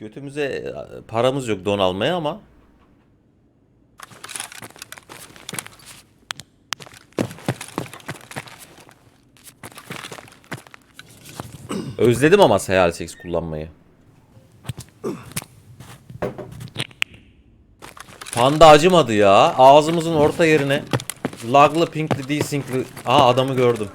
Götümüze e, paramız yok don almaya ama. Özledim ama Seyahat 8 kullanmayı. Panda acımadı ya. Ağzımızın orta yerine laglı, pinkli, desinkli. Aa adamı gördüm.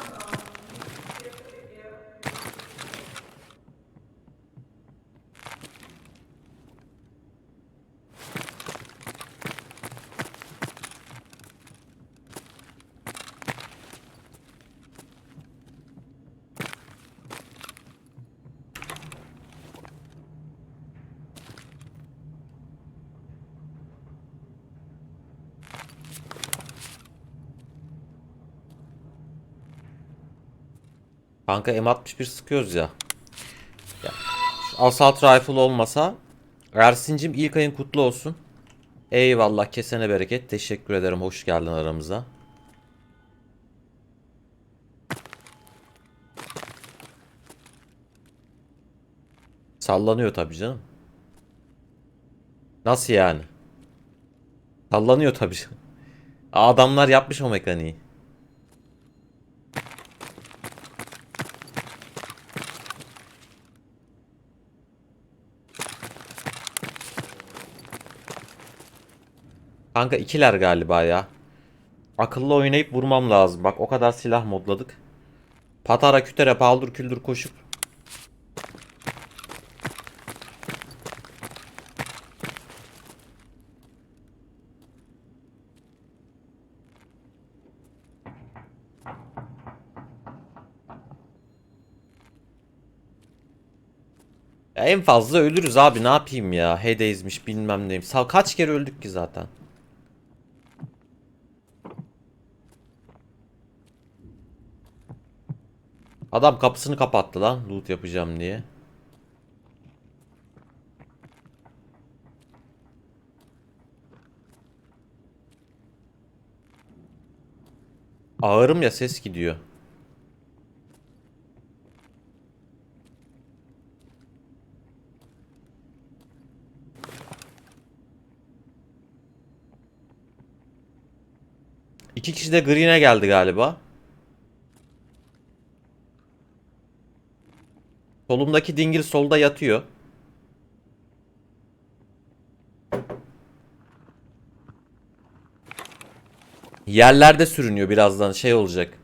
Kanka M61 sıkıyoruz ya. ya Assault Rifle olmasa Ersin'cim ilk ayın kutlu olsun. Eyvallah kesene bereket. Teşekkür ederim. Hoş geldin aramıza. Sallanıyor tabii canım. Nasıl yani? Sallanıyor tabii canım. Adamlar yapmış o mekaniği. Kanka ikiler galiba ya. Akıllı oynayıp vurmam lazım. Bak o kadar silah modladık. Patara kütere paldır küldür koşup. En fazla ölürüz abi ne yapayım ya. Hedeyizmiş bilmem neyim. Kaç kere öldük ki zaten. Adam kapısını kapattı lan loot yapacağım diye. Ağırım ya ses gidiyor. İki kişi de green'e geldi galiba. Solumdaki dingil solda yatıyor. Yerlerde sürünüyor birazdan şey olacak.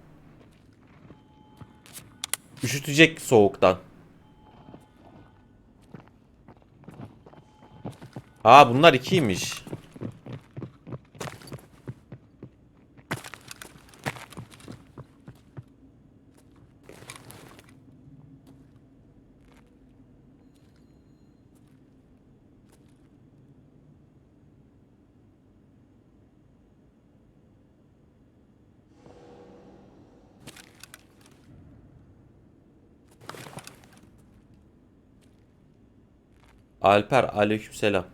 Üşütecek soğuktan. Aa bunlar ikiymiş. Alper aleykümselam.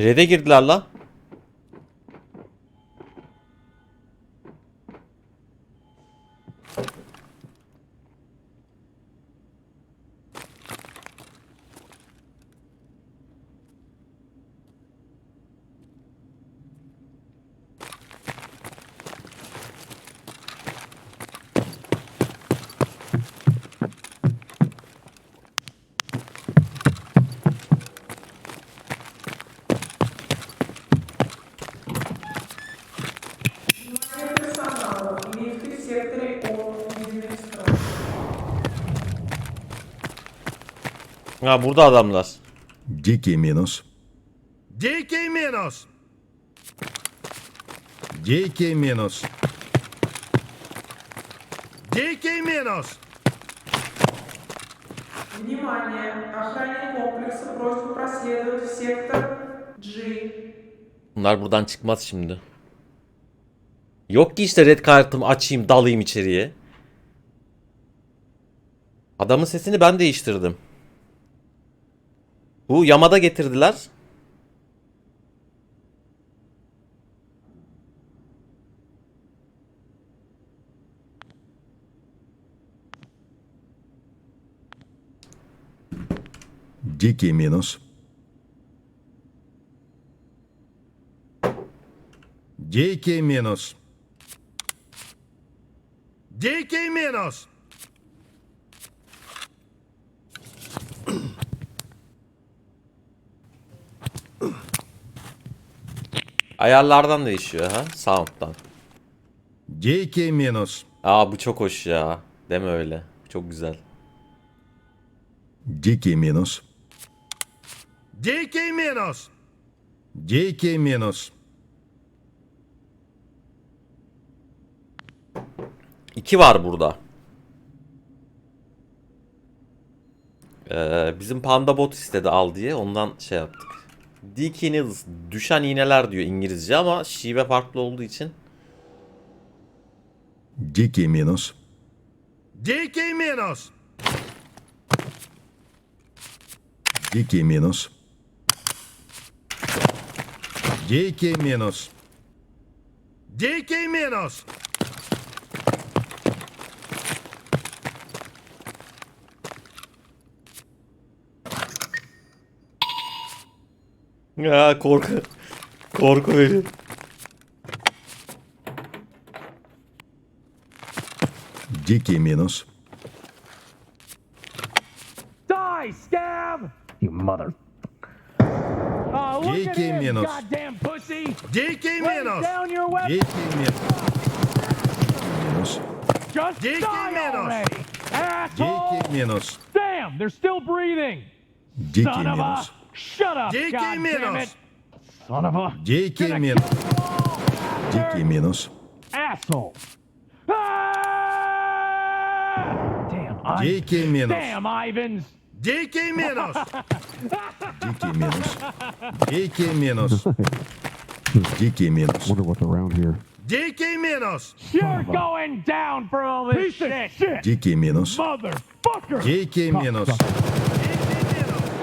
Red'e girdiler lan. Ha burada adamlar. Дикий минус. Дикий минус! Дикий минус. Дикий минус! Внимание! Охране комплекса просьба проследовать в сектор G. Bunlar buradan çıkmaz şimdi. Yok ki işte red kartımı açayım dalayım içeriye. Adamın sesini ben değiştirdim. Bu yamada getirdiler. Дикий минус. Дикий минус. Дикий минус! Ayarlardan değişiyor ha sound'dan. GK minus. Aa bu çok hoş ya. Deme öyle. Çok güzel. GK minus. GK minus. GK minus. İki var burada. Ee, bizim panda bot istedi al diye ondan şey yaptık. Dick needles. Düşen iğneler diyor İngilizce ama şive farklı olduğu için. Dick needles. Dick needles. Dick needles. Dick needles. Dick needles. ya korku korku veriyor. Дикий минус. Die, scab! You mother. Oh, look at Дикий him, минус. goddamn pussy! Дикий Lay минус! down your weapon! Дикий минус. Минус. Just Dickie die minus. already! Asshole! Дикий минус. Damn, they're still breathing! Дикий Son of a... минус. Shut up, DK God Minos. Son of a. DK Minos. DK Minos. Asshole. Ah! Damn, DK Minos. Damn, Ivans. DK Minos. DK Minos. DK Minos. DK Minos. Wonder what's around here. DK Minos. You're going down for all this Piece shit. shit. DK Minos. Motherfucker. DK Minos.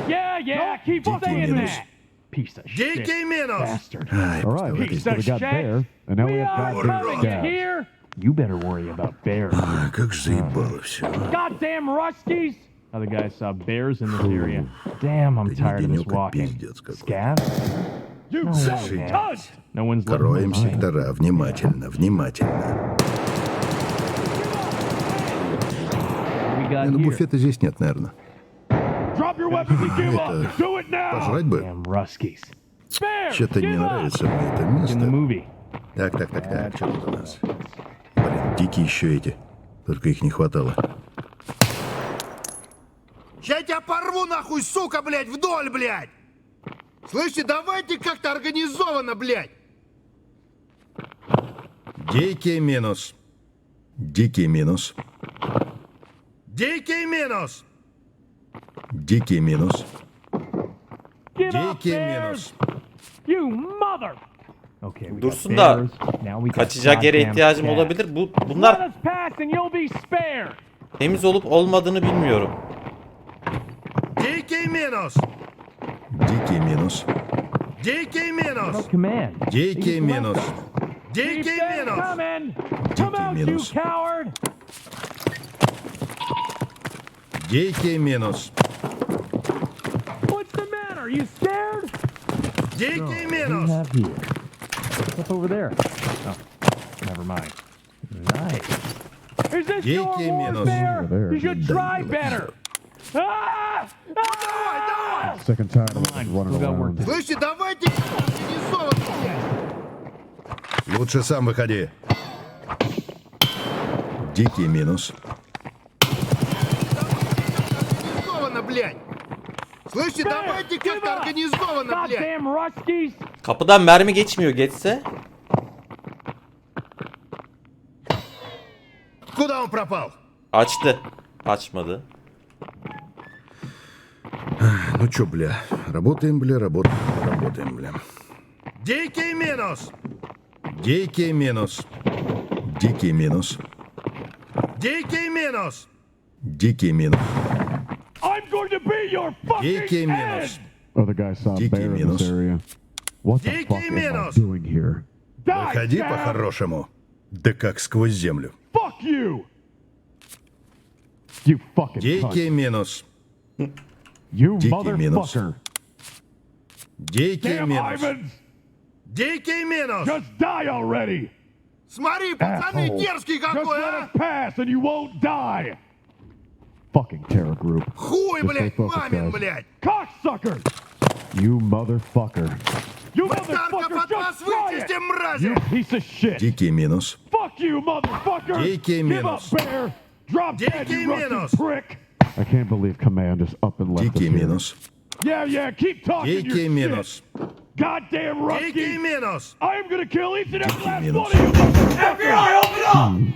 Yeah, yeah, keep Dickie saying minus. that. Piece of shit. Дикий минус! Bastard. All right, Piece of we got shit. bear, and now we we have are goddamn scabs. hear? You better worry about bears. А, как же заебало все. Goddamn Ruskies! Other guys saw bears in this area. Damn, I'm tired of this walking. Scabs? You No. No one's behind. сектора. Внимательно, внимательно. Не, ну here? буфета здесь нет, наверное. Это- Do it now! Пожрать бы. Что-то не нравится мне это место. Так, так, так, так, что тут у нас? Блин, дикие еще эти. Только их не хватало. Я тебя порву нахуй, сука, блядь, вдоль, блядь! Слышите, давайте как-то организованно, блядь! Дикий минус. Дикий минус. Дикий минус! Dzięki, Minos. Dzięki, Minos. You mother. Dursun da kaçacak yere ihtiyacım olabilir. Bu bunlar temiz olup olmadığını bilmiyorum. Dzięki, Minos. Dzięki, Minos. Dzięki, Minos. Dzięki, Minos. Dzięki, Minos. Dzięki, Minos. Dzięki, Minos. What do we have here? What's over there? Oh, never mind. Nice. Is this your warfare? You should try better. Ah! Ah! Second time I'm running around. Слышите, давайте Лучше сам выходи. Дикий минус. блядь! Слышите, давайте как-то организованно, блядь. Goddamn Ruskies! Kapıdan mermi geçmiyor geçse. Куда он пропал? Açtı. Açmadı. Ну чё, бля, работаем, бля, работаем, работаем, бля. Дикий минус! Дикий минус. Дикий минус. Дикий минус! Дикий минус. Дикий минус. in this area. What the Дикий минус. Дикий минус. Выходи по-хорошему. Да как сквозь землю. Fuck you. You fucking. Дикий минус. Дикий минус. Дикий минус. Дикий минус. Just die already. Смотри, пацаны, дерзкий какой, Just а! Fucking terror group. Хуй, Just блядь, stay focused, мамин, guys. блядь! Cocksuckers! You motherfucker. You Бастарков motherfucker, от вас just try it! вычисти, мрази! You piece of shit! Дикий минус. Fuck you, motherfucker! Дикий Give минус. up, bear! Drop dead, Дикий you Russian минус. prick! I can't believe command is up and left us Дикий here. минус. Yeah, yeah, keep talking your Дикий shit! минус. Goddamn Дикий Ruskies! минус! I am gonna kill each and every Дикий last минус. one of you motherfuckers!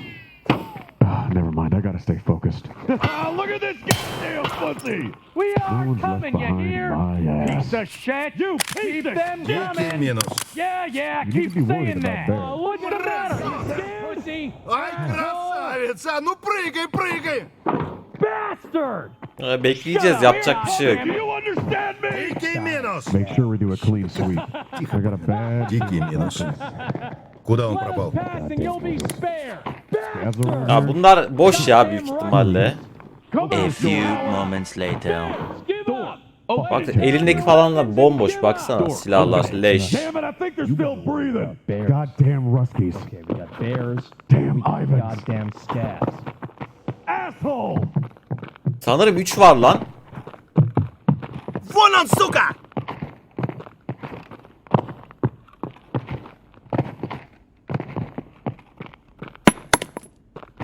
Ah, never mind. I gotta stay focused. Ah, Look at this goddamn pussy! We No are one's left coming, you behind hear? my ass. Piece of shit! You piece of them shit! Дикий минус. Yeah, yeah, You keep need to be worried saying about that! bear. Oh, what's the matter? You scared? Pussy! Ай, красавица! Ну прыгай, прыгай! Bastard! Ee, Bekleyeceğiz yapacak bir şey yok. Do you understand me? Дикий минус! Make sure we do a clean sweep. I got a bad Дикий минус. Куда он Let us пропал? pass and you'll be spared! scabs around Ya here. bunlar boş ya büyük ihtimalle. Come A on, few Joel. moments later. Give up! Bak elindeki falanlar bomboş baksana silahlar leş. Damn it, I think they're still breathing. Goddamn Ruskies. Okay, we got bears. Damn Ivans. Goddamn scabs. Asshole! Sanırım 3 var lan. Вон он, сука!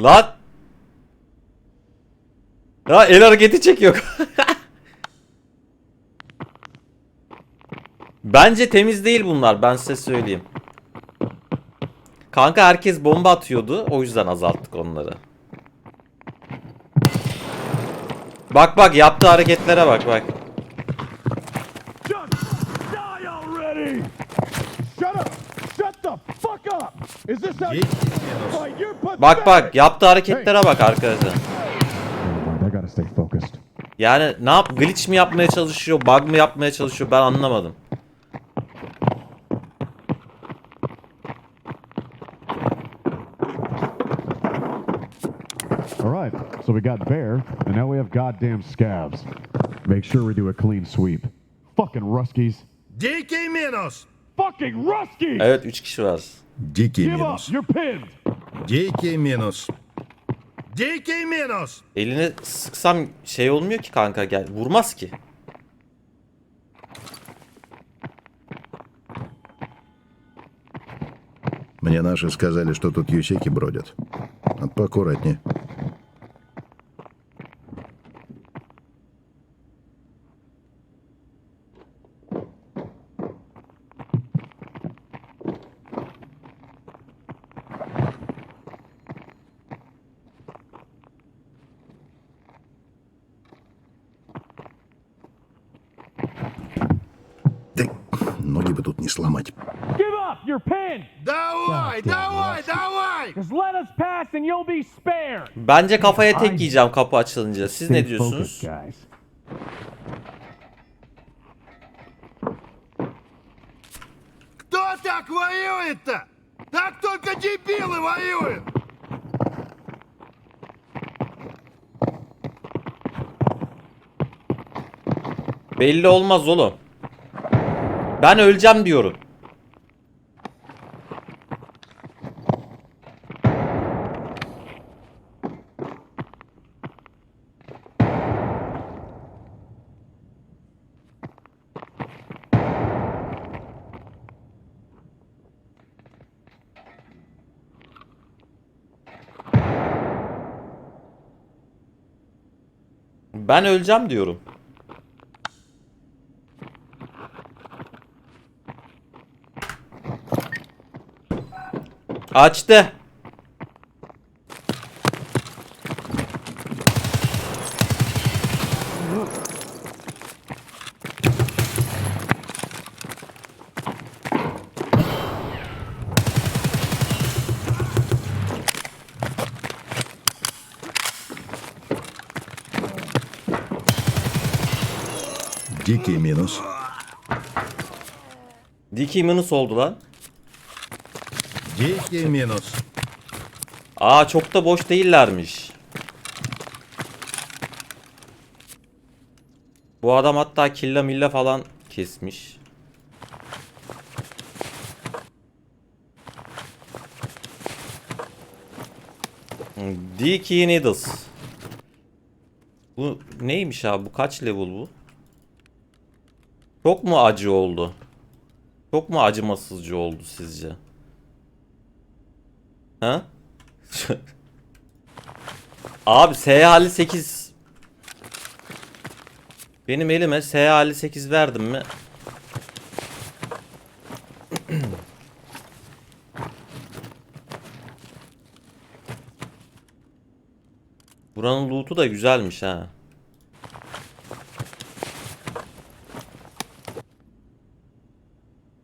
Lan. Ya el hareketi çekiyor. Bence temiz değil bunlar ben size söyleyeyim. Kanka herkes bomba atıyordu o yüzden azalttık onları. Bak bak yaptığı hareketlere bak bak. Bak bak yaptığı hareketlere bak arkadaşlar. Yani ne yap glitch mi yapmaya çalışıyor, bug mı yapmaya çalışıyor ben anlamadım. All right. So we got bear and now we have goddamn scabs. Make sure we do a clean sweep. Fucking Ruskies. DK Minos. Evet 3 kişi var. Dikey minus. Dikey minus. Dikey minus. Eline sıksam şey olmuyor ki kanka gel. Vurmaz ki. Мне наши сказали, что тут ющеки бродят. От покоротни. Bence kafaya tek yiyeceğim kapı açılınca. Siz ne Stay focused, diyorsunuz? guys. Кто так воюет-то? Так только дебилы воюют! Belli olmaz oğlum. Ben öleceğim diyorum. Ben öleceğim diyorum. Açtı. Дикий минус. Diki minus oldu lan. Дикий минус. Aa çok da boş değillermiş. Bu adam hatta killa milla falan kesmiş. D-Key Needles. Bu neymiş abi? Bu kaç level bu? Çok mu acı oldu? Çok mu acımasızcı oldu sizce? Ha? Abi S58 Benim elime S58 verdim mi? Buranın loot'u da güzelmiş ha.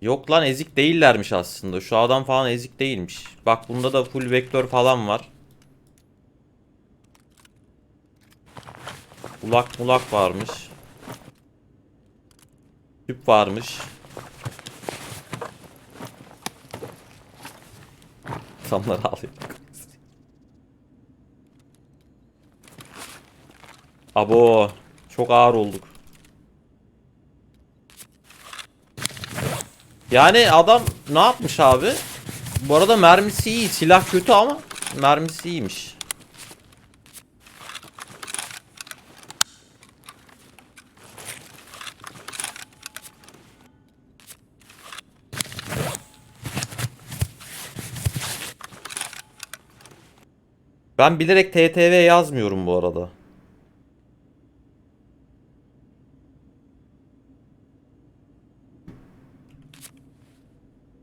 Yok lan ezik değillermiş aslında. Şu adam falan ezik değilmiş. Bak bunda da full vektör falan var. Ulak mulak varmış. Tüp varmış. İnsanları alıyor. Abo çok ağır olduk. Yani adam ne yapmış abi? Bu arada mermisi iyi. Silah kötü ama mermisi iyiymiş. Ben bilerek TTV yazmıyorum bu arada.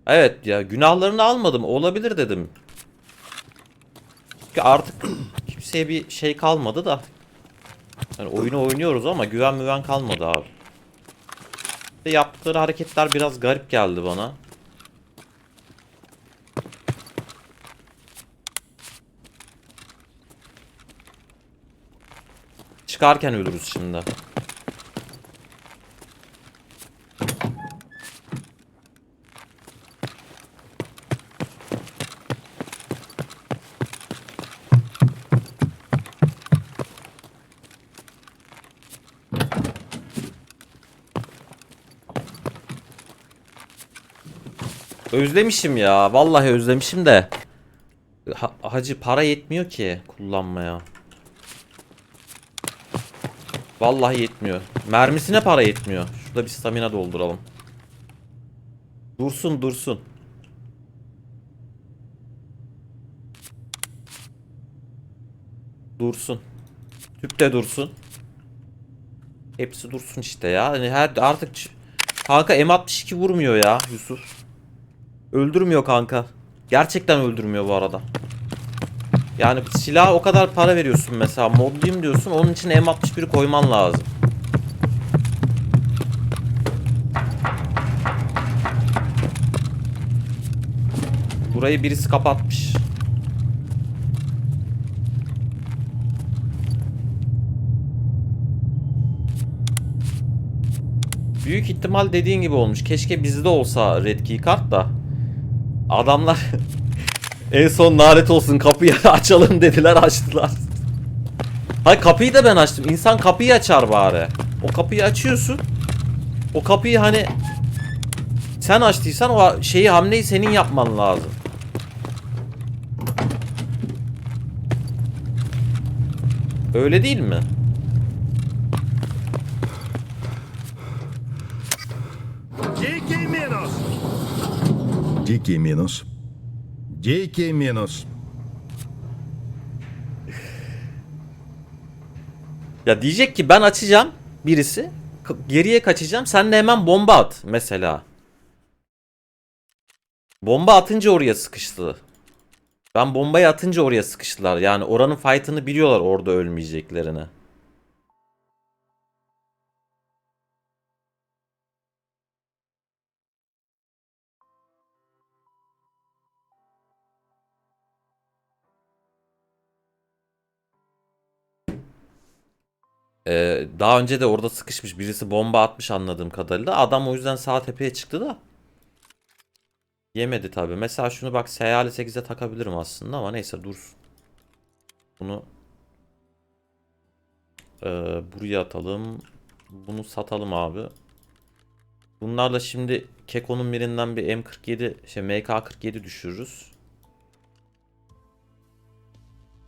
Evet ya günahlarını almadım. Olabilir dedim. Çünkü artık kimseye bir şey kalmadı da. Yani oyunu oynuyoruz ama güven müven kalmadı abi. İşte yaptıkları hareketler biraz garip geldi bana. Çıkarken ölürüz şimdi. Özlemişim ya. Vallahi özlemişim de. Ha- hacı para yetmiyor ki kullanmaya. Vallahi yetmiyor. Mermisine para yetmiyor. Şurada bir stamina dolduralım. Dursun dursun. Dursun. Tüp de dursun. Hepsi dursun işte ya. Hani her artık kanka M62 vurmuyor ya Yusuf. Öldürmüyor kanka. Gerçekten öldürmüyor bu arada. Yani silah o kadar para veriyorsun mesela modlayayım diyorsun onun için M61 koyman lazım. Burayı birisi kapatmış. Büyük ihtimal dediğin gibi olmuş. Keşke bizde olsa red key kart da. Adamlar en son lanet olsun kapıyı açalım dediler açtılar. Hayır kapıyı da ben açtım. İnsan kapıyı açar bari. O kapıyı açıyorsun. O kapıyı hani sen açtıysan o şeyi hamleyi senin yapman lazım. Öyle değil mi? Дикий минус. Дикий минус! Ya diyecek ki ben açacağım birisi. k- Geriye kaçacağım. Sen de hemen bomba at mesela. Bomba atınca oraya sıkıştı. Ben bombayı atınca oraya sıkıştılar. Yani oranın fight'ını biliyorlar orada ölmeyeceklerini. Ee, daha önce de orada sıkışmış birisi bomba atmış anladığım kadarıyla. Adam o yüzden sağ tepeye çıktı da. Yemedi tabi. Mesela şunu bak Seyali 8'e takabilirim aslında ama neyse dur. Bunu ee, buraya atalım. Bunu satalım abi. Bunlarla şimdi Keko'nun birinden bir M47 şey MK47 düşürürüz.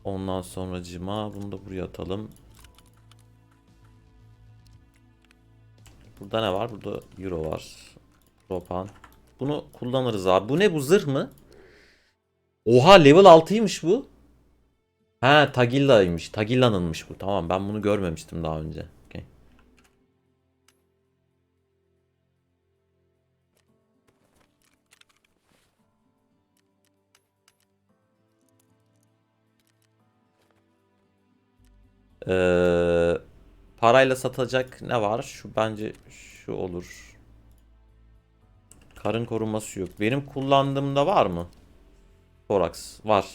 Ondan sonra cima bunu da buraya atalım. Burada ne var? Burada Euro var. Propan. Bunu kullanırız abi. Bu ne bu zırh mı? Oha level 6'ymış bu. He Tagilla'ymış. Tagilla'nınmış bu. Tamam ben bunu görmemiştim daha önce. Okey. Ee, parayla satacak ne var? Şu bence şu olur. Karın korunması yok. Benim kullandığımda var mı? Thorax var.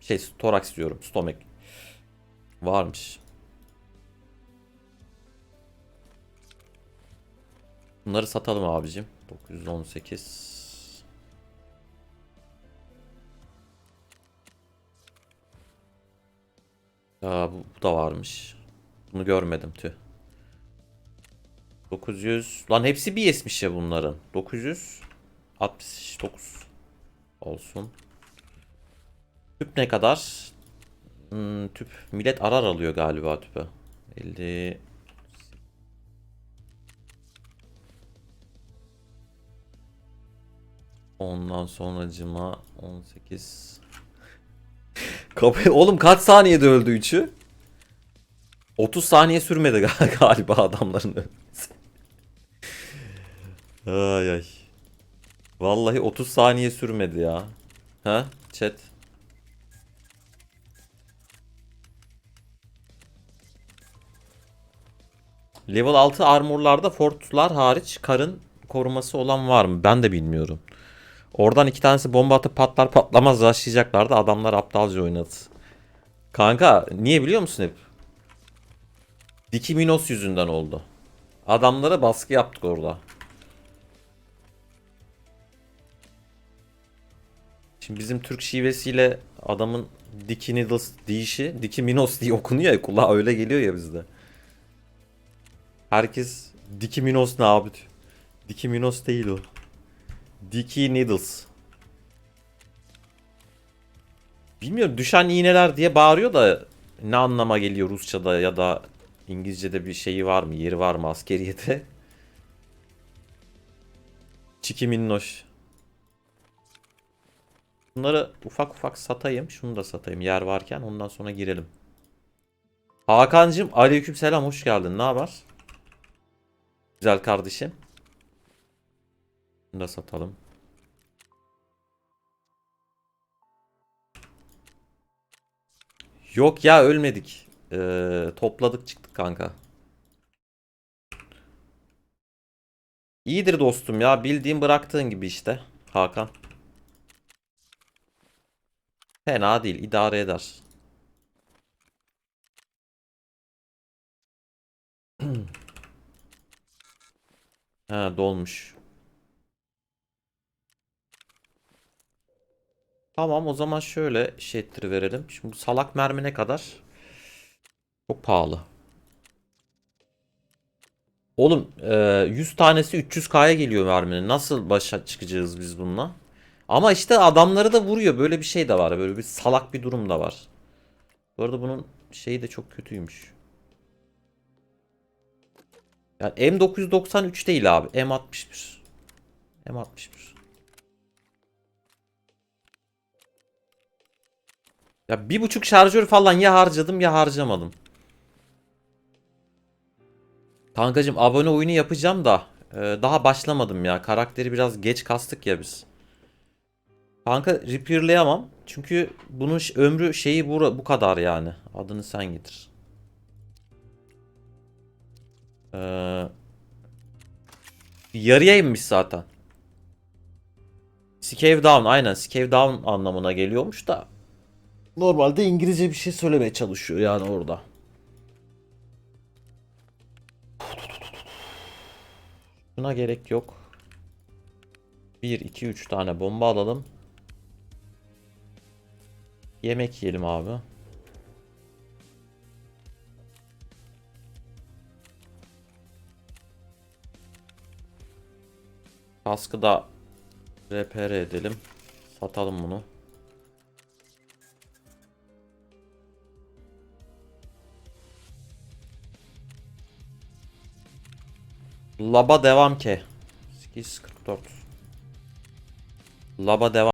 Şey thorax diyorum. Stomach. Varmış. Bunları satalım abicim. 918. Aa, bu, bu da varmış. Bunu görmedim tüh. 900. Lan hepsi bir esmiş ya bunların. 969 olsun. Tüp ne kadar? Hmm, tüp millet arar alıyor galiba tüpü. 50 Ondan sonra cıma 18 Kapı oğlum kaç saniyede öldü üçü? 30 saniye sürmedi gal- galiba adamların ölmesi. ay ay. Vallahi 30 saniye sürmedi ya. Ha? Chat. Level 6 armorlarda fortlar hariç karın koruması olan var mı? Ben de bilmiyorum. Oradan iki tanesi bomba atıp patlar patlamaz rushlayacaklardı. Adamlar aptalca oynadı. Kanka niye biliyor musun hep? Diki Minos yüzünden oldu. Adamlara baskı yaptık orada. Şimdi bizim Türk şivesiyle adamın Diki Needles deyişi Diki Minos diye okunuyor ya kulağa öyle geliyor ya bizde. Herkes Diki Minos ne abi diyor. Diki Minos değil o. Diki Needles. Bilmiyorum düşen iğneler diye bağırıyor da ne anlama geliyor Rusça'da ya da İngilizce'de bir şeyi var mı? Yeri var mı askeriyete? Çiki minnoş. Bunları ufak ufak satayım. Şunu da satayım yer varken ondan sonra girelim. Hakan'cım aleykümselam hoş geldin. Ne haber? Güzel kardeşim. Bunu da satalım. Yok ya ölmedik. Ee, topladık çıktık kanka. İyidir dostum ya. Bildiğin bıraktığın gibi işte. Hakan. Fena değil. idare eder. ha dolmuş. Tamam o zaman şöyle şey verelim. Şimdi bu salak mermi ne kadar? Çok pahalı. Oğlum e, 100 tanesi 300k'ya geliyor merminin. Nasıl başa çıkacağız biz bununla? Ama işte adamları da vuruyor. Böyle bir şey de var. Böyle bir salak bir durum da var. Bu arada bunun şeyi de çok kötüymüş. Yani M993 değil abi. M61. M61. Ya bir buçuk şarjör falan ya harcadım ya harcamadım. Kankacım abone oyunu yapacağım da e, daha başlamadım ya. Karakteri biraz geç kastık ya biz. Kanka repairlayamam. Çünkü bunun ömrü şeyi bu, bu kadar yani. Adını sen getir. Ee, yarıya inmiş zaten. Scave down aynen scave down anlamına geliyormuş da. Normalde İngilizce bir şey söylemeye çalışıyor yani orada. Buna gerek yok. 1, 2, 3 tane bomba alalım. Yemek yiyelim abi. Kaskı da repair edelim. Satalım bunu. Laba devam ki. 844. Laba devam.